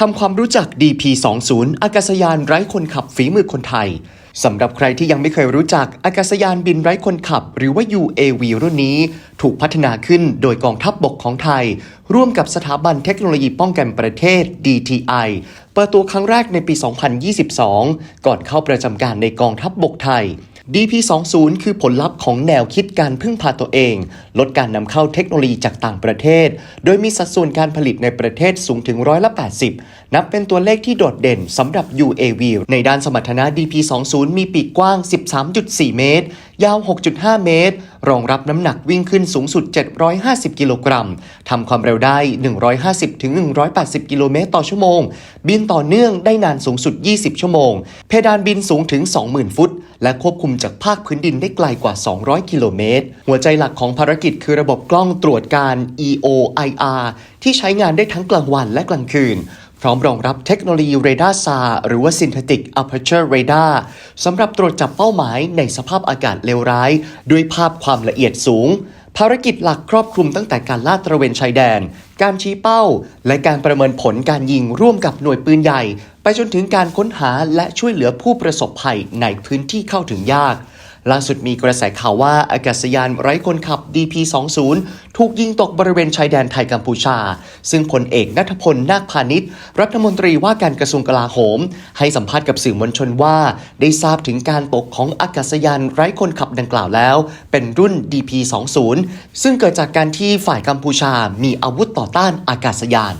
ทำความรู้จัก DP20 อากาศยานไร้คนขับฝีมือคนไทยสำหรับใครที่ยังไม่เคยรู้จักอากาศยานบินไร้คนขับ หรือว่า UAV รุ่นนี้ ถูกพัฒนาขึ้นโดยกองทัพบบกของไทย ร่วมกับสถาบันเทคโนโลยีป้องกันประเทศ DTI เปิดตัวครั้งแรกในปี 2022 ก่อนเข้าประจำการในกองทัพบบกไทย DP20 คือผลลัพธ์ของแนวคิดการพึ่งพาตัวเอง ลดการนำเข้าเทคโนโลยีจากต่างประเทศ โดยมีสัดส่วนการผลิตในประเทศสูงถึงร้อยละ 80 นับเป็นตัวเลขที่โดดเด่นสำหรับ UAV ในด้านสมรรถนะ DP20 มีปีกกว้าง 13.4 เมตร ยาว 6.5 เมตร รองรับน้ำหนักวิ่งขึ้นสูงสุด 750 กิโลกรัมทำความเร็วได้ 150-180 กิโลเมตรต่อชั่วโมง บินต่อเนื่องได้นานสูงสุด 20 ชั่วโมง เพดานบินสูงถึง 20,000 ฟุต และควบคุมจากภาคพื้นดินได้ไกลกว่า 200 กิโลเมตร หัวใจหลักของภารกิจคือระบบกล้องตรวจการ EOIR ที่ใช้งานได้ทั้งกลางวันและกลางคืน พร้อมรองรับเทคโนโลยีเรดาร์ซาหรือว่า Synthetic Aperture Radar สำหรับตรวจจับเป้าหมายในสภาพอากาศเลวร้าย ด้วยภาพความละเอียดสูง ภารกิจหลักครอบคลุมตั้งแต่การลาดตระเวนชายแดน การชี้เป้า และการประเมินผลการยิงร่วมกับหน่วยปืนใหญ่ ไปจนถึงการค้นหาและช่วยเหลือผู้ประสบภัยในพื้นที่เข้าถึงยาก ล่าสุดมีกระแสข่าวว่าอากาศยานไร้คนขับ DP-20 ถูกยิงตกบริเวณชายแดนไทยกัมพูชา ซึ่งพลเอกนัทพลนาคพาณิชย์รัฐมนตรีว่าการกระทรวงกลาโหม ให้สัมภาษณ์กับสื่อมวลชนว่า ได้ทราบถึงการตกของอากาศยานไร้คนขับดังกล่าวแล้ว เป็นรุ่น DP-20 ซึ่งเกิดจากการที่ฝ่ายกัมพูชามีอาวุธต่อต้านอากาศยาน